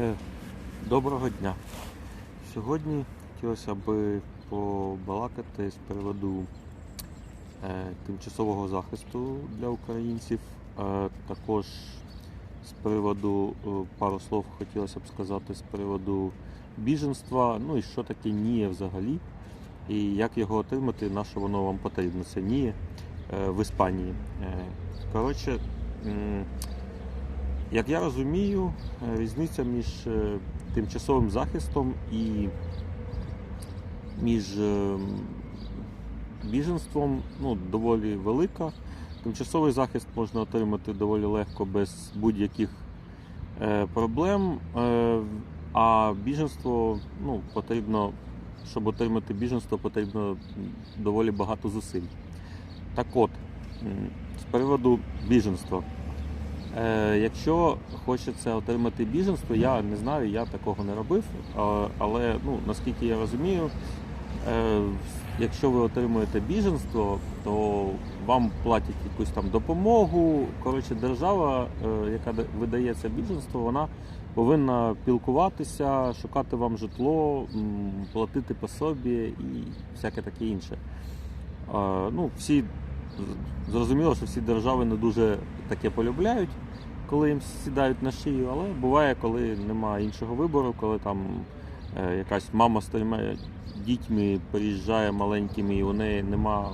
Е, Доброго дня. Сьогодні хотілося б побалакати з приводу е, тимчасового захисту для українців. Е, Також з приводу пару слов хотілося б сказати з приводу біженства. Ну і що таке НІЄ взагалі, і як його отримати, на що воно вам потрібно. Це НІЄ в Іспанії. Коротше, як я розумію, е, різниця між е, тимчасовим захистом і між е, біженством ну, доволі велика. Тимчасовий захист можна отримати доволі легко без будь-яких проблем. А біженство ну, потрібно, щоб отримати біженство, потрібно доволі багато зусиль. Так от, з приводу біженства. Е, якщо хочеться отримати біженство, я не знаю, я такого не робив. Але ну, наскільки я розумію, е, якщо ви отримуєте біженство, то вам платять якусь там допомогу. Коротше, держава, е, яка да- видає це біженство, вона повинна пілкуватися, шукати вам житло, платити пособі і всяке таке інше. Ну, всі зрозуміло, що всі держави не дуже таке полюбляють, коли їм сідають на шию, але буває, коли немає іншого вибору, коли там е, якась мама з трьома дітьми приїжджає маленькими, і у неї нема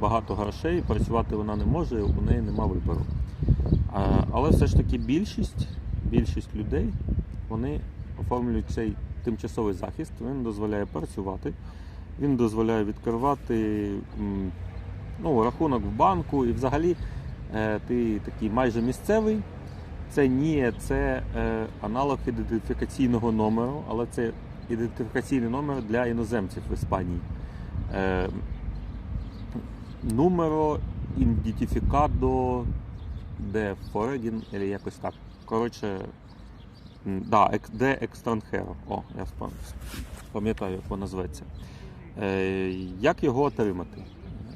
багато грошей, працювати вона не може, у неї нема вибору. Але все ж таки більшість, більшість людей вони оформлюють цей тимчасовий захист, він дозволяє працювати, він дозволяє відкривати ну, рахунок в банку, і взагалі е, ти такий майже місцевий. Це ні, це е, аналог ідентифікаційного номеру, але це ідентифікаційний номер для іноземців в Іспанії. Е, Numero identificado de foreign, або якось так. Коротше, да, ек- de extranjero. О, я пам'ятаю, як воно. Е, Як його отримати?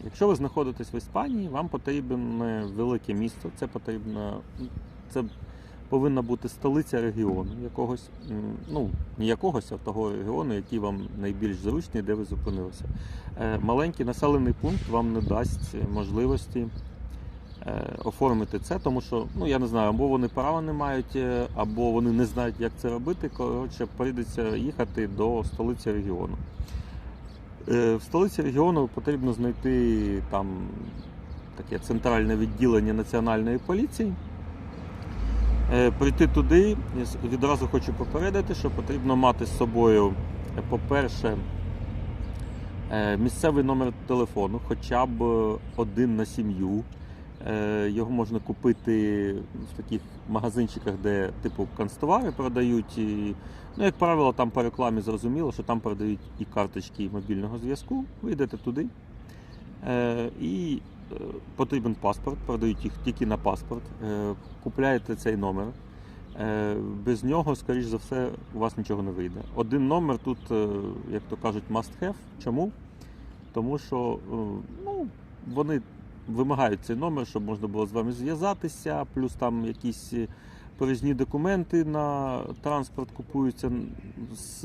Якщо ви знаходитесь в Іспанії, вам потрібне велике місто. Це потрібно, це повинна бути столиця регіону якогось, ну не якогось, а того регіону, який вам найбільш зручний, де ви зупинилися. Е, Маленький населений пункт вам не дасть можливості е, оформити це, тому що ну я не знаю, або вони права не мають, е, або вони не знають, як це робити. Коротше, прийдеться їхати до столиці регіону. Е, В столиці регіону потрібно знайти там таке центральне відділення національної поліції. Е, Прийти туди, відразу хочу попередити, що потрібно мати з собою, е, по-перше, місцевий номер телефону, хоча б один на сім'ю. Е, Його можна купити в таких магазинчиках, де типу канцтовари продають. І, ну, як правило, там по рекламі зрозуміло, що там продають і карточки мобільного зв'язку. Ви йдете туди. Е, і е, потрібен паспорт, продають їх тільки на паспорт. Купляєте цей номер. Без нього, скоріш за все, у вас нічого не вийде. Один номер тут, як то кажуть, must have. Чому? Тому що ну, вони вимагають цей номер, щоб можна було з вами зв'язатися, плюс там якісь е, проїзні документи на транспорт купуються з,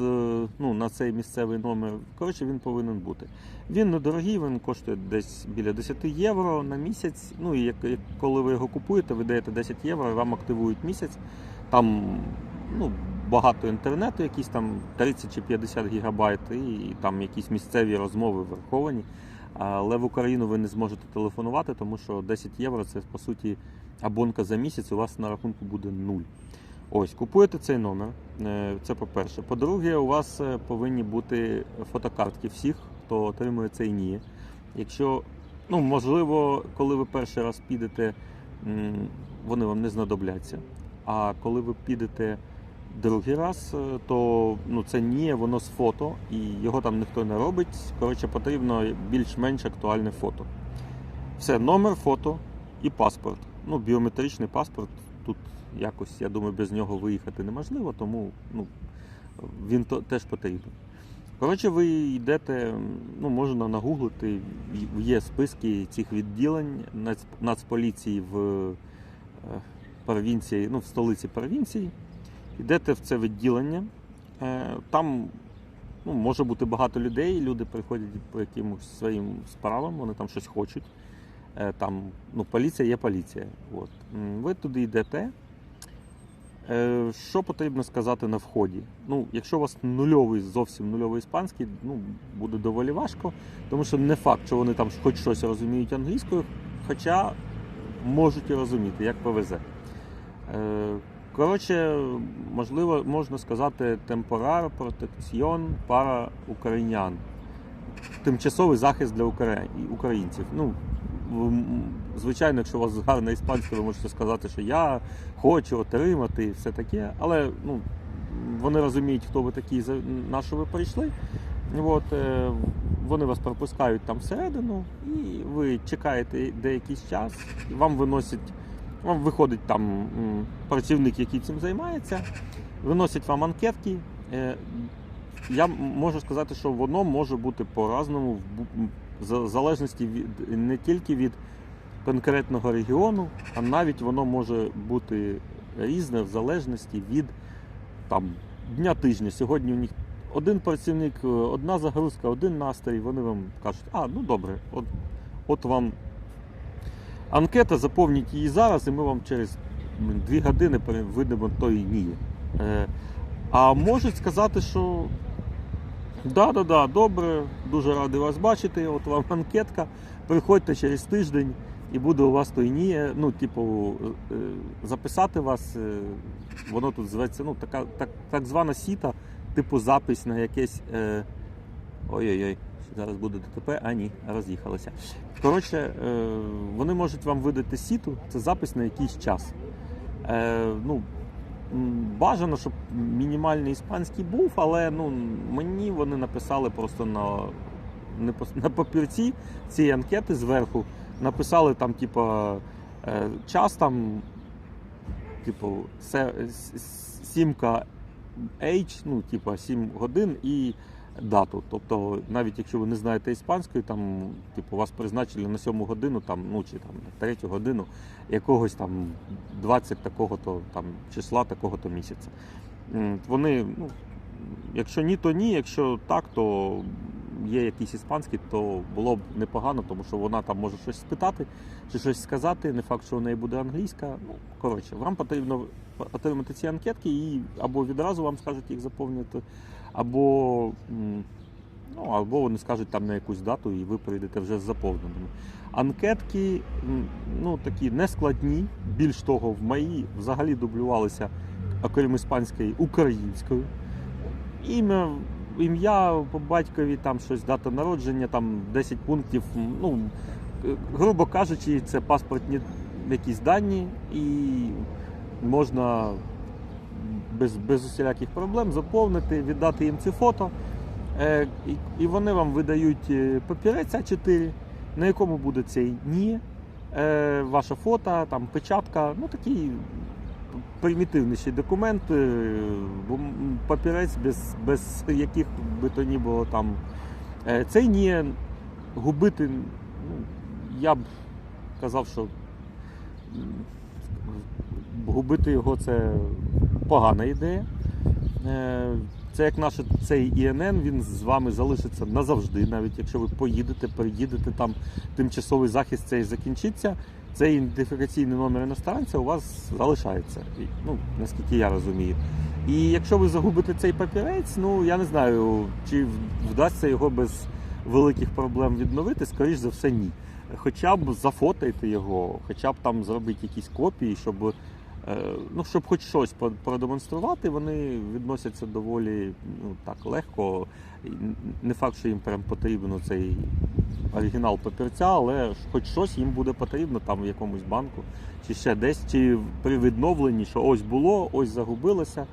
ну, на цей місцевий номер. Коротше, він повинен бути. Він недорогий, він коштує десь біля 10 євро на місяць. Ну і як, коли ви його купуєте, ви даєте 10 євро, вам активують місяць. Там ну, багато інтернету, якісь там 30 чи 50 гігабайт, і там якісь місцеві розмови враховані. Але в Україну ви не зможете телефонувати, тому що 10 євро це по суті абонка за місяць, у вас на рахунку буде нуль. Ось, купуєте цей номер. е, Це по-перше. По-друге, у вас е, повинні бути фотокартки всіх, хто отримує цей НІЄ. Якщо, ну, можливо, коли ви перший раз підете, вони вам не знадобляться. А коли ви підете другий раз, е, то ну, це ні, воно з фото, і його там ніхто не робить. Коротше, потрібно більш-менш актуальне фото. Все, номер, фото і паспорт. Ну, біометричний паспорт. Тут якось, я думаю, без нього виїхати неможливо, тому ну, він то, теж потрібен. Коротше, ви йдете, ну, можна нагуглити, є списки цих відділень Нацполіції в е, провінції, ну, в столиці провінції. Йдете в це відділення. Е, Там ну, може бути багато людей, люди приходять по якимось своїм справам, вони там щось хочуть. Е, Там, ну, поліція є поліція. От. Ви туди йдете. Е, Що потрібно сказати на вході? Ну, якщо у вас нульовий, зовсім нульовий іспанський, ну, буде доволі важко, тому що не факт, що вони там хоч щось розуміють англійською, хоча можуть і розуміти, як повезе. Коротше, можливо, можна сказати темпорар, протекціон, пара українян. Тимчасовий захист для українців. Ну, звичайно, якщо у вас гарна іспанська, ви можете сказати, що я хочу отримати і все таке, але ну, вони розуміють, хто ви такі, на що ви прийшли. От, е, вони вас пропускають там всередину, і ви чекаєте деякий час, і вам виносять, виходить там працівник, який цим займається, виносять вам анкетки. Е, Я можу сказати, що воно може бути по-разному, в залежності від не тільки від конкретного регіону, а навіть воно може бути різне в залежності від там, дня тижня. Сьогодні у них один працівник, е, одна загрузка, один настрій, вони вам кажуть, а, ну добре, от, от вам анкета, заповніть її зараз, і ми вам через дві години видамо той ні. Е, а можуть сказати, що да, да, да, добре, дуже радий вас бачити. От вам анкетка. Приходьте через тиждень і буде у вас той ні. Ну, типу, е, записати вас, е, воно тут зветься, ну, така, так, так звана сіта, типу запис на якесь. Ой-ой-ой, зараз буде ДТП, а ні, роз'їхалося. Коротше, е, вони можуть вам видати сіту, це запис на якийсь час. Е, ну, бажано, щоб мінімальний іспанський був, але ну, мені вони написали просто на, на папірці цієї анкети зверху. Написали там, типу, час там, типу, сімка H, ну, типу, 7 годин і дату. Тобто, навіть якщо ви не знаєте іспанської, там, типу, вас призначили на 7 годину, там, ну, чи там, на 3 годину якогось там 20 такого-то там числа, такого-то місяця. Вони, ну, якщо ні, то ні. Якщо так, то є якийсь іспанський, то було б непогано, тому що вона там може щось спитати чи щось сказати. Не факт, що у неї буде англійська. Ну, коротше, вам потрібно отримати ці анкетки і або відразу вам скажуть їх заповнити, або, ну, або вони скажуть там на якусь дату, і ви прийдете вже з заповненими. Анкетки ну, такі нескладні. Більш того, в мої взагалі дублювалися, окрім іспанської, українською. Ім'я, ім'я по батькові, там щось, дата народження, там 10 пунктів. Ну, грубо кажучи, це паспортні якісь дані, і можна без, без усіляких проблем заповнити, віддати їм ці фото. Е, і, вони вам видають е, папірець А4, на якому буде цей ні, е, ваше фото, там печатка, ну такий примітивніший документ, е, папірець без, без яких би то ні було там. Е, Цей ні губити, ну, я б казав, що губити його це погана ідея. Е, Це як наш цей ІНН, він з вами залишиться назавжди, навіть якщо ви поїдете, переїдете там, тимчасовий захист цей закінчиться, цей ідентифікаційний номер іностранця у вас залишається. Ну, наскільки я розумію. І якщо ви загубите цей папірець, ну я не знаю, чи вдасться його без великих проблем відновити, скоріш за все, ні. Хоча б зафотайте його, хоча б там зробити якісь копії, щоб ну, щоб хоч щось продемонструвати, вони відносяться доволі ну, так, легко. Не факт, що їм прям потрібно цей оригінал папірця, але хоч щось їм буде потрібно там в якомусь банку, чи ще десь, чи при відновленні, що ось було, ось загубилося.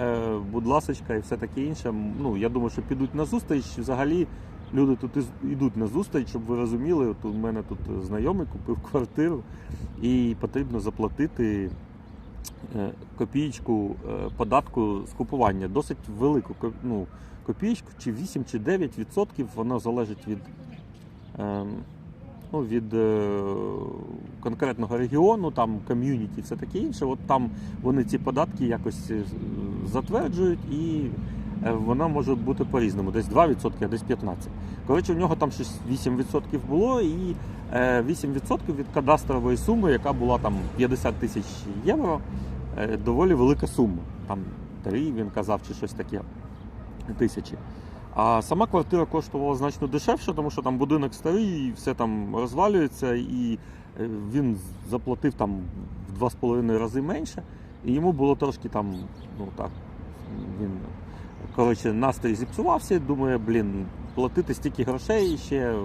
Е, будь ласочка, і все таке інше. Ну, я думаю, що підуть на зустріч. Взагалі люди тут йдуть на зустріч, щоб ви розуміли. От у мене тут знайомий купив квартиру і потрібно заплатити е, копієчку е, податку з купування. Досить велику ну, копієчку, чи 8 чи 9 відсотків, воно залежить від ем, ну, від е, конкретного регіону, там ком'юніті, все таке інше. От там вони ці податки якось затверджують і вона може бути по-різному, десь 2%, а десь 15%. Коротше, у нього там щось 8% було, і е, 8% від кадастрової суми, яка була там 50 тисяч євро, доволі велика сума. Там 3, він казав, чи щось таке тисячі. А сама квартира коштувала значно дешевше, тому що там будинок старий, і все там розвалюється, і е, він заплатив там в 2,5 рази менше. І йому було трошки там, ну так, він коротше, настрій зіпсувався, думає, блін, платити стільки грошей ще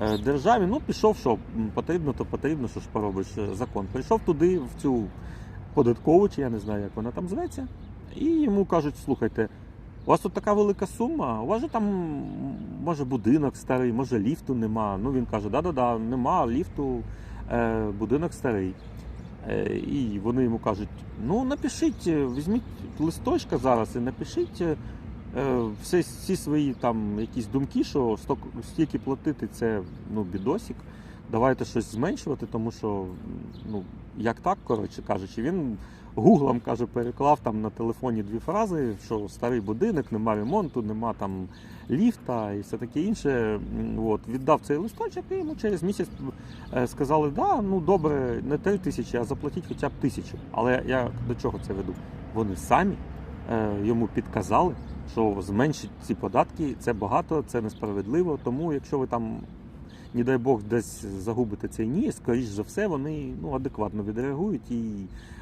е, державі. Ну, пішов, що потрібно, то потрібно, що ж поробиш е, закон. Прийшов туди, в цю податкову, чи я не знаю, як вона там зветься, і йому кажуть, слухайте. У вас тут така велика сума, у вас же там може будинок старий, може ліфту нема. Ну він каже, да-да-да, нема ліфту, е, будинок старий. Е, і вони йому кажуть: ну напишіть, візьміть листочка зараз і напишіть е, всі, всі свої там якісь думки, що стільки платити це ну, бідосік. Давайте щось зменшувати, тому що ну, як так, коротше кажучи, він гуглом каже, переклав там на телефоні дві фрази, що старий будинок, нема ремонту, нема там ліфта і все таке інше. От, віддав цей листочок і йому через місяць е, сказали, да, ну добре, не три тисячі, а заплатіть хоча б тисячу. Але я до чого це веду? Вони самі е, йому підказали, що зменшить ці податки, це багато, це несправедливо. Тому якщо ви там. Не дай Бог десь загубите цей ні, скоріш за все, вони ну, адекватно відреагують і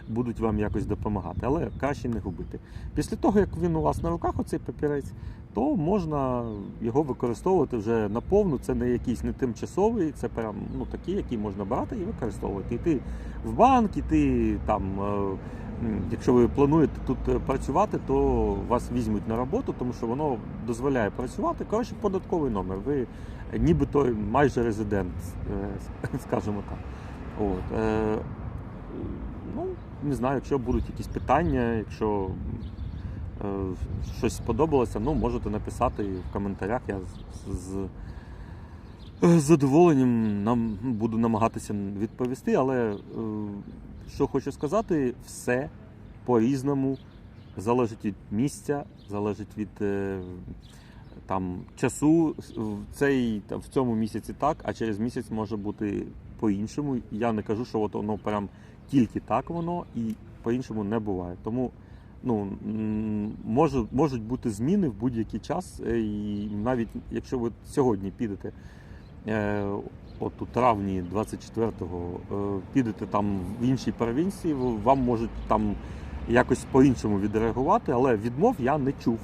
будуть вам якось допомагати, але краще не губити. Після того, як він у вас на руках, оцей папірець, то можна його використовувати вже наповну. Це не якийсь не тимчасовий, це прям ну, такий, який можна брати і використовувати. Йти в банк, іти там. е, Якщо ви плануєте тут е, працювати, то вас візьмуть на роботу, тому що воно дозволяє працювати. Коротше, податковий номер. Ви нібито майже резидент, е, скажімо так. От, е, ну, не знаю, якщо будуть якісь питання, якщо е, щось сподобалося, ну, можете написати в коментарях. Я з, задоволенням нам буду намагатися відповісти, але що хочу сказати, все по-різному залежить від місця, залежить від там, часу. В, цей, в цьому місяці так, а через місяць може бути по-іншому. Я не кажу, що от воно прям тільки так воно і по-іншому не буває. Тому ну, м, може, можуть бути зміни в будь-який час. е, І навіть якщо ви сьогодні підете. Е, От у травні 24-го е, підете там в іншій провінції, вам можуть там якось по-іншому відреагувати, але відмов я не чув.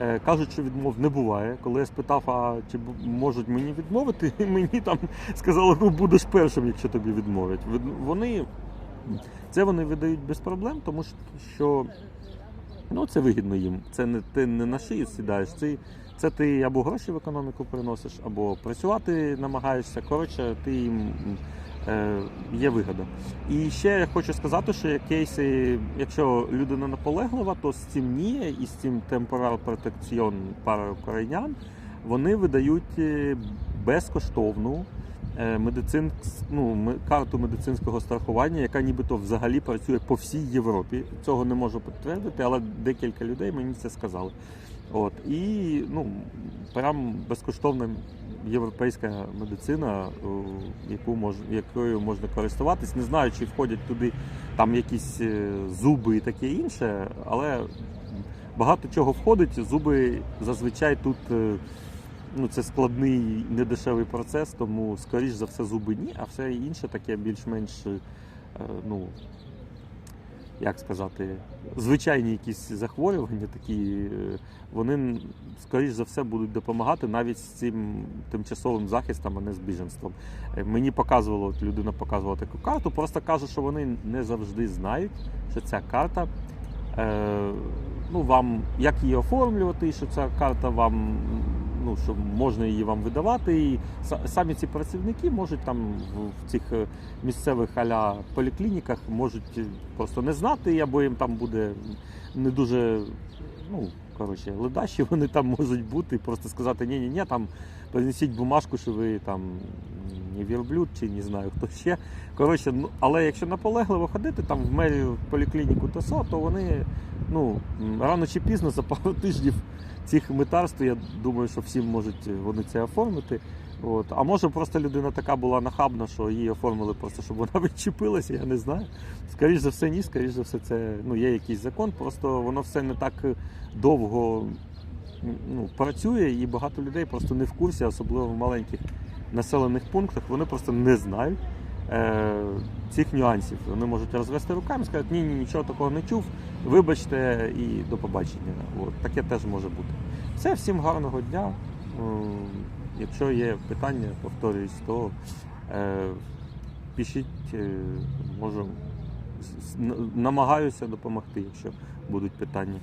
Е, Кажуть, що відмов не буває. Коли я спитав, а чи можуть мені відмовити, мені там сказали, ну будеш першим, якщо тобі відмовлять. Вони це вони видають без проблем, тому що- ну, це вигідно їм. Це не ти не на шию сідаєш. Це, це ти або гроші в економіку приносиш, або працювати намагаєшся. Коротше, ти їм є вигода. І ще я хочу сказати, що кейси, якщо людина наполеглива, то з цим НІє і з цим темпорал протекціон пара українян вони видають е, безкоштовну е, медицин, ну, карту медицинського страхування, яка нібито взагалі працює по всій Європі. Цього не можу підтвердити, але декілька людей мені це сказали. От і ну прям безкоштовна європейська медицина, яку мож, якою можна користуватись. Не знаю, чи входять туди там якісь е, зуби і таке інше, але багато чого входить. Зуби зазвичай тут. е, Ну, це складний недешевий процес, тому скоріш за все зуби ні, а все інше таке більш-менш, е, ну як сказати, звичайні якісь захворювання, такі, е, вони скоріш за все будуть допомагати навіть з цим тимчасовим захистом, а не з біженством. Е, Мені показувало, от людина показувала таку карту, просто каже, що вони не завжди знають, що ця карта. Е, ну, вам як її оформлювати, що ця карта вам ну, що можна її вам видавати. І самі ці працівники можуть там в, цих е, місцевих аля поліклініках можуть просто не знати, або їм там буде не дуже, ну, коротше, ледачі вони там можуть бути, просто сказати, ні ні ні там принесіть бумажку, що ви там не вірблюд чи не знаю хто ще. Коротше, ну, але якщо наполегливо ходити там в мерію поліклініку ТСО, то вони ну, рано чи пізно за пару тижнів цих митарств, я думаю, що всі можуть вони це оформити. От. А може просто людина така була нахабна, що її оформили просто, щоб вона відчепилася, я не знаю. Скоріше за все, ні, скоріше за все, це ну, є якийсь закон, просто воно все не так довго ну, працює, і багато людей просто не в курсі, особливо в маленьких населених пунктах, вони просто не знають е, цих нюансів. Вони можуть розвести руками, сказати, ні, ні, нічого такого не чув, вибачте і до побачення. От, таке теж може бути. Все, всім гарного дня. Якщо є питання, повторююсь, то е, пишіть, е, можу, намагаюся допомогти, якщо будуть питання.